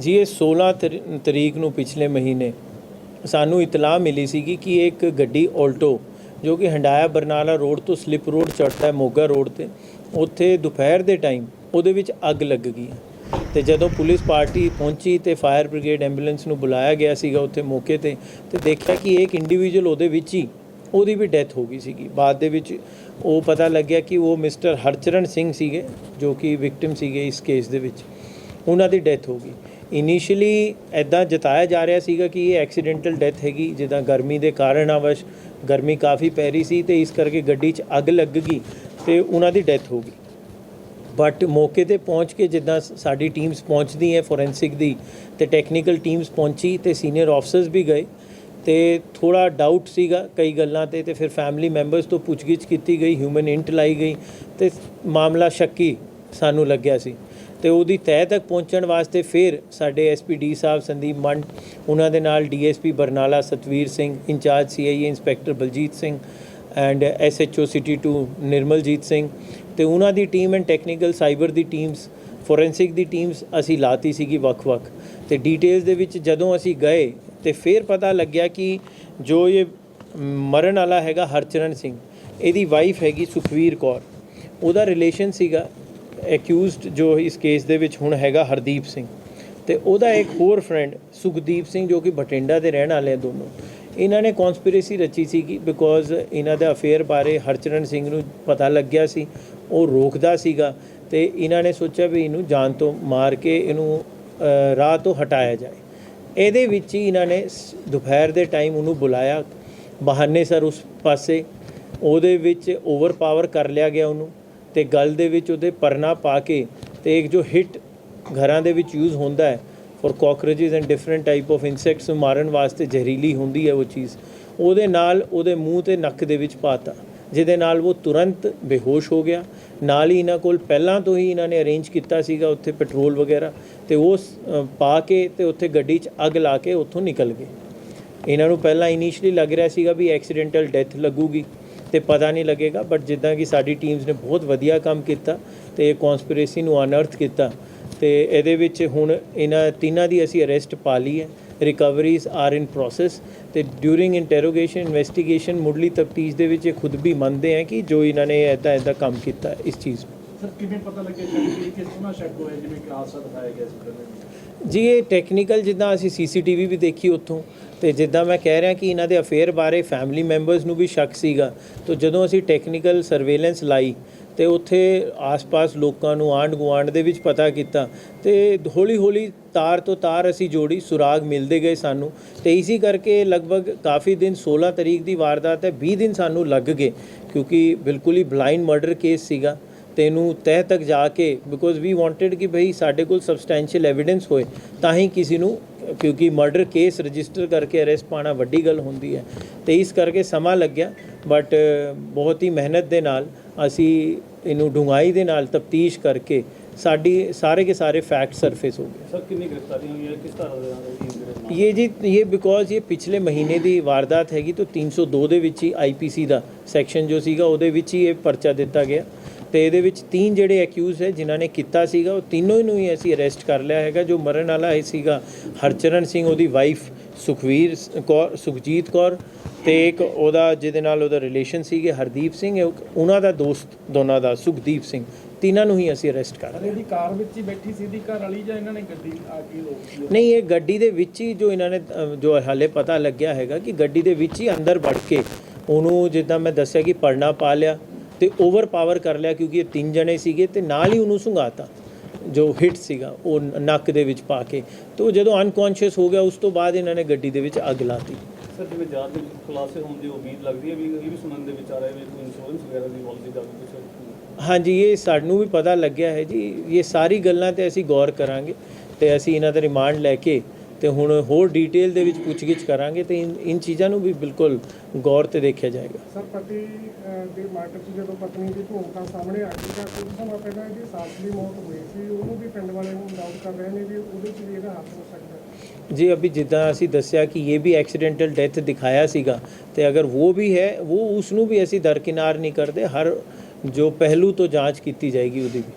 ਜੀ, ਇਹ 16 ਤਰੀ- ਤਰੀਕ ਨੂੰ ਪਿਛਲੇ ਮਹੀਨੇ ਸਾਨੂੰ ਇਤਲਾਹ ਮਿਲੀ ਸੀਗੀ ਕਿ ਇੱਕ ਗੱਡੀ ਆਲਟੋ ਜੋ ਕਿ ਹੰਡਾਇਆ ਬਰਨਾਲਾ ਰੋਡ ਤੋਂ ਸਲਿਪ ਰੋਡ ਚੜ੍ਹਦਾ ਹੈ, ਮੋਗਾ ਰੋਡ ਤੇ, ਉੱਥੇ ਦੁਪਹਿਰ ਦੇ ਟਾਈਮ ਉਹਦੇ ਵਿੱਚ ਅੱਗ ਲੱਗ ਗਈ ਤੇ ਜਦੋਂ ਪੁਲਿਸ ਪਾਰਟੀ ਪਹੁੰਚੀ ਤੇ ਫਾਇਰ ਬ੍ਰਿਗੇਡ ਐਂਬੂਲੈਂਸ ਨੂੰ ਬੁਲਾਇਆ ਗਿਆ ਸੀਗਾ ਉੱਥੇ ਮੌਕੇ ਤੇ ਤੇ ਦੇਖਿਆ ਕਿ ਇੱਕ ਇੰਡੀਵਿਜੂਅਲ ਉਹਦੇ ਵਿੱਚ ਹੀ ਉਹਦੀ ਵੀ ਡੈਥ ਹੋ ਗਈ ਸੀਗੀ। ਬਾਅਦ ਦੇ ਵਿੱਚ ਉਹ ਪਤਾ ਲੱਗਿਆ ਕਿ ਉਹ ਮਿਸਟਰ ਹਰਚਰਨ ਸਿੰਘ ਸੀਗੇ, ਜੋ ਕਿ ਵਿਕਟਿਮ ਸੀਗੇ ਇਸ ਕੇਸ ਦੇ ਵਿੱਚ। ਉਹਨਾਂ ਦੀ ਡੈਥ ਹੋ ਗਈ। ਇਨੀਸ਼ੀਅਲੀ ਐਦਾਂ ਜਤਾਇਆ ਜਾ ਰਿਹਾ ਸੀਗਾ ਕਿ ਇਹ ਐਕਸੀਡੈਂਟਲ ਡੈਥ ਹੈਗੀ, ਜਿੱਦਾਂ ਗਰਮੀ ਦੇ ਕਾਰਨ ਆਵਸ਼ ਗਰਮੀ ਕਾਫੀ ਪੈ ਰਹੀ ਸੀ ਤੇ ਇਸ ਕਰਕੇ ਗੱਡੀ 'ਚ ਅੱਗ ਲੱਗ ਗਈ ਤੇ ਉਹਨਾਂ ਦੀ ਡੈਥ ਹੋ ਗਈ। ਬਟ ਮੌਕੇ ਤੇ ਪਹੁੰਚ ਕੇ ਜਿੱਦਾਂ ਸਾਡੀ ਟੀਮਸ ਪਹੁੰਚਦੀ ਹੈ ਫੋਰੈਂਸਿਕ ਦੀ ਤੇ ਟੈਕਨੀਕਲ ਟੀਮਸ ਪਹੁੰਚੀ ਤੇ ਸੀਨੀਅਰ ਆਫਸਰਸ ਵੀ ਗਏ। ਤੇ ਥੋੜਾ ਡਾਊਟ ਸੀਗਾ ਕਈ ਗੱਲਾਂ ਤੇ ਤੇ ਫਿਰ ਫੈਮਿਲੀ ਮੈਂਬਰਸ ਤੋਂ ਪੁੱਛਗਿੱਛ ਕੀਤੀ ਗਈ ਹਿਊਮਨ ਇੰਟ ਲਾਈ ਗਈ ਤੇ ਮਾਮਲਾ ਸ਼ੱਕੀ ਸਾਨੂੰ ਲੱਗਿਆ ਸੀ। ਤੇ ਉਹਦੀ ਤਹਿ ਤੱਕ ਪਹੁੰਚਣ ਵਾਸਤੇ ਫਿਰ ਸਾਡੇ ਐਸਪੀਡੀ ਸਾਹਿਬ ਸੰਦੀਪ ਮੰਡ, ਉਹਨਾਂ ਦੇ ਨਾਲ DSP Barnala Satvir Singh, in-charge CIA inspector Baljit Singh and SHO city 2 Nirmaljit Singh ਤੇ ਉਹਨਾਂ ਦੀ ਟੀਮ ਐਂਡ ਟੈਕਨੀਕਲ ਸਾਈਬਰ ਦੀ ਟੀਮਸ ਫੋਰੈਂਸਿਕ ਦੀ ਟੀਮਸ ਅਸੀਂ ਲਾਤੀ ਸੀਗੀ ਵੱਖ-ਵੱਖ। ਤੇ ਡੀਟੇਲਸ ਦੇ ਵਿੱਚ ਜਦੋਂ ਅਸੀਂ ਗਏ ਤੇ ਫਿਰ ਪਤਾ ਲੱਗਿਆ ਕਿ ਜੋ ਇਹ ਮਰਨ ਵਾਲਾ ਹੈਗਾ ਹਰਚਰਨ ਸਿੰਘ, ਇਹਦੀ ਵਾਈਫ ਹੈਗੀ ਸੁਖਵੀਰ ਕੌਰ। ਉਹਦਾ ਰਿਲੇਸ਼ਨ ਸੀਗਾ ਐਕਿਊਜ਼ਡ ਜੋ ਇਸ ਕੇਸ ਦੇ ਵਿੱਚ ਹੁਣ ਹੈਗਾ ਹਰਦੀਪ ਸਿੰਘ। ਤੇ ਉਹਦਾ ਇੱਕ ਹੋਰ ਫਰੈਂਡ ਸੁਖਦੀਪ ਸਿੰਘ ਜੋ ਕਿ ਬਠਿੰਡਾ ਦੇ ਰਹਿਣ ਵਾਲੇ ਆ ਦੋਨੋਂ। ਇਹਨਾਂ ਨੇ ਕਨਸਪੀਰੇਸੀ ਰਚੀ ਸੀ ਕਿ ਬਿਕੋਜ਼ ਇਹਨਾਂ ਦਾ ਅਫੇਅਰ ਬਾਰੇ ਹਰਚਰਨ ਸਿੰਘ ਨੂੰ ਪਤਾ ਲੱਗਿਆ ਸੀ। ਉਹ ਰੋਕਦਾ ਸੀਗਾ ਤੇ ਇਹਨਾਂ ਨੇ ਸੋਚਿਆ ਵੀ ਇਹਨੂੰ ਜਾਨ ਤੋਂ ਮਾਰ ਕੇ ਇਹਨੂੰ ਰਾਹ ਤੋਂ ਹਟਾਇਆ ਜਾਏ। ਇਹਦੇ ਵਿੱਚ ਹੀ ਇਹਨਾਂ ਨੇ ਸ- ਦੁਪਹਿਰ ਦੇ ਟਾਈਮ ਉਹਨੂੰ ਬੁਲਾਇਆ। ਬਹਾਨੇ ਸਰ ਉਸ ਪਾਸੇ, ਉਹਦੇ ਵਿੱਚ ਓਵਰ ਪਾਵਰ ਕਰ ਲਿਆ ਗਿਆ ਉਹਨੂੰ ਤੇ ਗਲ ਦੇ ਵਿੱਚ ਉਹਦੇ ਪਰਨਾ ਪਾ ਕੇ ਤੇ ਇੱਕ ਜੋ ਹਿੱਟ ਘਰਾਂ ਦੇ ਵਿੱਚ ਯੂਜ਼ ਹੁੰਦਾ ਹੈ for cockroaches and different type of insects ਨੂੰ ਮਾਰਨ ਵਾਸਤੇ ਜ਼ਹਿਰੀਲੀ ਹੁੰਦੀ ਹੈ ਉਹ ਚੀਜ਼, ਉਹਦੇ ਨਾਲ ਉਹਦੇ ਮੂੰਹ ਤੇ ਨੱਕ ਦੇ ਵਿੱਚ ਪਾਤਾ ਜਿਹਦੇ ਨਾਲ ਉਹ ਤੁਰੰਤ ਬੇਹੋਸ਼ ਹੋ ਗਿਆ। ਨਾਲ ਹੀ ਇਹਨਾਂ ਕੋਲ ਪਹਿਲਾਂ ਤੋਂ ਹੀ ਇਹਨਾਂ ਨੇ ਅਰੇਂਜ ਕੀਤਾ ਸੀਗਾ ਉੱਥੇ ਪੈਟਰੋਲ ਵਗੈਰਾ ਤੇ ਉਹ ਪਾ ਕੇ ਤੇ ਉੱਥੇ ਗੱਡੀ 'ਚ ਅੱਗ ਲਾ ਕੇ ਉੱਥੋਂ ਨਿਕਲ ਗਏ। ਇਹਨਾਂ ਨੂੰ ਪਹਿਲਾਂ ਇਨੀਸ਼ੀਅਲੀ ਲੱਗ ਰਿਹਾ ਸੀਗਾ ਵੀ ਐਕਸੀਡੈਂਟਲ ਡੈਥ ਲੱਗੂਗੀ ਤੇ ਪਤਾ ਨਹੀਂ ਲੱਗੇਗਾ ਬਟ ਜਿੱਦਾਂ ਕਿ ਸਾਡੀ ਟੀਮਸ ਨੇ ਬਹੁਤ ਵਧੀਆ ਕੰਮ ਕੀਤਾ ਤੇ ਇਹ ਕਨਸਪੀਰੇਸੀ ਨੂੰ ਅਨਰਥ ਕੀਤਾ ਤੇ ਇਹਦੇ ਵਿੱਚ ਹੁਣ ਇਹਨਾਂ ਤਿੰਨਾਂ ਦੀ ਅਸੀਂ ਅਰੈਸਟ ਪਾ ਲਈ ਹੈ। ਰਿਕਵਰੀਜ਼ ਆਰ ਇਨ ਪ੍ਰੋਸੈਸ ਤੇ ਡਿਊਰਿੰਗ ਇੰਟਰੋਗੇਸ਼ਨ ਇਨਵੈਸਟੀਗੇਸ਼ਨ ਮੁੱਢਲੀ ਤਫਤੀਸ਼ ਦੇ ਵਿੱਚ ਇਹ ਖੁਦ ਵੀ ਮੰਨਦੇ ਹੈ ਕਿ ਜੋ ਇਹਨਾਂ ਨੇ ਐਦਾਂ ਐਦਾਂ ਕੰਮ ਕੀਤਾ ਇਸ ਚੀਜ਼ ਨੂੰ। ਸਰ ਕਿਵੇਂ ਪਤਾ ਸ਼ੱਕ ਕਿ ਕਿਸ ਤਰ੍ਹਾਂ ਸ਼ੱਕ ਹੋਇਆ ਜਿਵੇਂ ਕਿ ਹਾਦਸਾ ਦਿਖਾਇਆ ਗਿਆ ਸੀ ਜੀ ਇਹ ਟੈਕਨੀਕਲ ਜਿੱਦਾਂ ਅਸੀਂ ਸੀਸੀਟੀਵੀ ਵੀ ਦੇਖੀ ਉੱਥੋਂ ਤੇ ਜਿੱਦਾਂ ਮੈਂ ਕਹਿ ਰਿਹਾ ਕਿ ਇਹਨਾਂ ਦੇ ਅਫੇਅਰ ਬਾਰੇ ਫੈਮਿਲੀ ਮੈਂਬਰਸ ਨੂੰ ਵੀ ਸ਼ੱਕ ਸੀਗਾ। ਤਾਂ ਜਦੋਂ ਅਸੀਂ ਟੈਕਨੀਕਲ ਸਰਵੇਲੈਂਸ ਲਾਈ ਤੇ ਉੱਥੇ ਆਸ-ਪਾਸ ਲੋਕਾਂ ਨੂੰ ਆਂਢ ਗੁਆਂਢ ਦੇ ਵਿੱਚ ਪਤਾ ਕੀਤਾ ਤੇ ਹੌਲੀ-ਹੌਲੀ ਤਾਰ ਤੋਂ ਤਾਰ ਅਸੀਂ ਜੋੜੀ, ਸੁਰਾਗ ਮਿਲਦੇ ਗਏ ਸਾਨੂੰ ਤੇ ਇਸੇ ਕਰਕੇ ਲਗਭਗ ਕਾਫੀ ਦਿਨ 16 ਤਰੀਕ ਦੀ ਵਾਰਦਾਤ ਹੈ 20 ਦਿਨ ਸਾਨੂੰ ਲੱਗ ਗਏ ਕਿਉਂਕਿ ਬਿਲਕੁਲ ਹੀ ਬਲਾਈਂਡ ਮਰਡਰ ਕੇਸ ਸੀਗਾ ਤੇ ਇਹਨੂੰ ਤਹਿ ਤੱਕ ਜਾ ਕੇ ਬਿਕੋਜ਼ ਵੀ ਵਾਂਟਡ ਕਿ ਭਈ ਸਾਡੇ ਕੋਲ ਸਬਸਟੈਂਸ਼ੀਅਲ ਐਵੀਡੈਂਸ ਹੋਏ ਤਾਂ ਹੀ ਕਿਸੇ ਨੂੰ ਕਿਉਂਕਿ ਮਰਡਰ ਕੇਸ ਰਜਿਸਟਰ ਕਰਕੇ ਅਰੈਸਟ ਪਾਣਾ ਵੱਡੀ ਗੱਲ ਹੁੰਦੀ ਹੈ ਤੇ ਇਸ ਕਰਕੇ ਸਮਾਂ ਲੱਗਿਆ ਬਟ uh, ਬਹੁਤ ਹੀ ਮਿਹਨਤ ਦੇ ਨਾਲ ਅਸੀਂ ਇਹਨੂੰ ਡੂੰਘਾਈ ਦੇ ਨਾਲ ਤਫਤੀਸ਼ ਕਰਕੇ ਸਾਡੀ ਸਾਰੇ ਕੇ ਸਾਰੇ ਫੈਕਟ ਸਰਫੇਸ ਹੋ ਗਏ। ਸਰ ਕਿੰਨੀ ਗ੍ਰਿਫਤਾਰੀਆਂ ਹੋਈਆਂ ਕਿਸ ਤਰ੍ਹਾਂ ਇਹ ਜੀ ਇਹ ਬਿਕੋਜ਼ ਇਹ ਪਿਛਲੇ ਮਹੀਨੇ ਦੀ ਵਾਰਦਾਤ ਹੈਗੀ ਤਾਂ 302 ਦੇ ਵਿੱਚ ਹੀ ਆਈਪੀਸੀ ਦਾ ਸੈਕਸ਼ਨ ਜੋ ਸੀਗਾ ਉਹਦੇ ਵਿੱਚ ਹੀ ਇਹ ਪਰਚਾ ਦਿੱਤਾ ਗਿਆ। ਤੇ ਇਹਦੇ ਵਿੱਚ ਤਿੰਨ ਜਿਹੜੇ ਅਕਿਊਜ਼ ਹੈ ਜਿਨ੍ਹਾਂ ਨੇ ਕੀਤਾ ਸੀਗਾ ਉਹ ਤਿੰਨੋਂ ਨੂੰ ਹੀ ਅਸੀਂ ਅਰੈਸਟ ਕਰ ਲਿਆ ਹੈਗਾ ਜੋ ਮਰਨ ਵਾਲਾ ਹੈ ਸੀਗਾ ਹਰਚਰਨ ਸਿੰਘ ਉਹਦੀ ਵਾਈਫ ਸੁਖਵੀਰ ਕੌਰ ਸੁਖਜੀਤ ਕੌਰ ਤੇ ਇੱਕ ਉਹਦਾ ਜਿਹਦੇ ਨਾਲ ਉਹਦਾ ਰਿਲੇਸ਼ਨ ਸੀਗੇ ਹਰਦੀਪ ਸਿੰਘ ਉਹਨਾਂ ਦਾ ਦੋਸਤ ਦੋਨਾਂ ਦਾ ਸੁਖਦੀਪ ਸਿੰਘ ਤਿੰਨਾਂ ਨੂੰ ਹੀ ਅਸੀਂ ਅਰੈਸਟ ਕਰ ਲਿਆ। ਇਹਦੀ ਕਾਰ ਵਿੱਚ ਹੀ ਬੈਠੀ ਸੀ ਦੀ ਘਰ ਵਾਲੀ ਜਾਂ ਇਹਨਾਂ ਨੇ ਗੱਡੀ ਆ ਕੇ ਰੋਕੀ ਨਹੀਂ ਇਹ ਗੱਡੀ ਦੇ ਵਿੱਚ ਹੀ ਜੋ ਇਹਨਾਂ ਨੇ ਜੋ ਹਾਲੇ ਪਤਾ ਲੱਗਿਆ ਹੈਗਾ ਕਿ ਗੱਡੀ ਦੇ ਵਿੱਚ ਹੀ ਅੰਦਰ ਵੜ ਕੇ ਉਹਨੂੰ ਜਿੱਦਾਂ ਮੈਂ ਦੱਸਿਆ ਕਿ ਪਰਨਾ ਪਾ ਲਿਆ ਤੇ ਓਵਰ ਪਾਵਰ ਕਰ ਲਿਆ ਕਿਉਂਕਿ ਇਹ ਤਿੰਨ ਜਣੇ ਸੀਗੇ ਤੇ ਨਾਲ ਹੀ ਉਹਨੂੰ ਸੁੰਘਾਤਾ ਜੋ ਹਿੱਟ ਸੀਗਾ ਉਹ ਨੱਕ ਦੇ ਵਿੱਚ ਪਾ ਕੇ। ਤੇ ਉਹ ਜਦੋਂ ਅਨਕੌਂਸ਼ੀਅਸ ਹੋ ਗਿਆ ਉਸ ਤੋਂ ਬਾਅਦ ਇਹਨਾਂ ਨੇ ਗੱਡੀ ਦੇ ਵਿੱਚ ਅੱਗ ਲਾਤੀ। ਸਰ ਜਿਵੇਂ ਜਾਂਚ ਦੇ ਖੁਲਾਸੇ ਹੋਣ ਦੀ ਉਮੀਦ ਲੱਗਦੀ ਹੈ ਵੀ ਇਹ ਵੀ ਸੁਣਨ ਦੇ ਵਿੱਚ ਆ ਰਿਹਾ ਵੀ ਕੋਈ ਇੰਸ਼ੋਰੈਂਸ ਵਗੈਰਾ ਦੀ ਪਾਲਿਸੀ ਦਾ ਕੁਝ ਹਾਂਜੀ ਇਹ ਸਾਨੂੰ ਵੀ ਪਤਾ ਲੱਗਿਆ ਹੈ ਜੀ। ਇਹ ਸਾਰੀ ਗੱਲਾਂ ਤੇ ਅਸੀਂ ਗੌਰ ਕਰਾਂਗੇ ਤੇ ਅਸੀਂ ਇਹਨਾਂ ਦਾ ਰਿਮਾਂਡ ਲੈ ਕੇ ਤੇ ਹੁਣ ਹੋਰ ਡਿਟੇਲ ਦੇ ਵਿੱਚ ਪੁੱਛਗਿੱਛ ਕਰਾਂਗੇ ਤੇ ਇਨ ਚੀਜ਼ਾਂ ਨੂੰ ਵੀ ਬਿਲਕੁਲ ਗੌਰ ਤੇ ਦੇਖਿਆ ਜਾਏਗਾ। ਸਰ ਪਤੀ ਦੇ ਮਰਡਰ 'ਚ ਜਦੋਂ ਪਤਨੀ ਦੀ ਭੂਮਿਕਾ ਸਾਹਮਣੇ ਆ ਗਈ ਤਾਂ ਕੁਝ ਸਮਾਂ ਪਹਿਲਾਂ ਇਹਦੀ ਸੱਸ ਦੀ ਮੌਤ ਹੋਈ ਸੀ ਉਹਨੂੰ ਵੀ ਪਿੰਡ ਵਾਲੇ ਨੂੰ ਡਾਊਟ ਕਰ ਰਹੇ ਨੇ ਵੀ ਉਹਦੇ 'ਚ ਵੀ ਇਹਦਾ ਹੱਥ ਹੋ ਸਕਦਾ ਜੀ ਅਭੀ ਜਿੱਦਾਂ ਅਸੀਂ ਦੱਸਿਆ ਕਿ ਇਹ ਵੀ ਐਕਸੀਡੈਂਟਲ ਡੈਥ ਦਿਖਾਇਆ ਸੀਗਾ ਤੇ ਅਗਰ ਉਹ ਵੀ ਹੈ ਉਹ ਉਸ ਨੂੰ ਵੀ ਅਸੀਂ ਦਰਕਿਨਾਰ ਨਹੀਂ ਕਰਦੇ ਹਰ ਜੋ ਪਹਿਲੂ ਤੋਂ ਜਾਂਚ ਕੀਤੀ ਜਾਏਗੀ ਉਹਦੀ ਵੀ।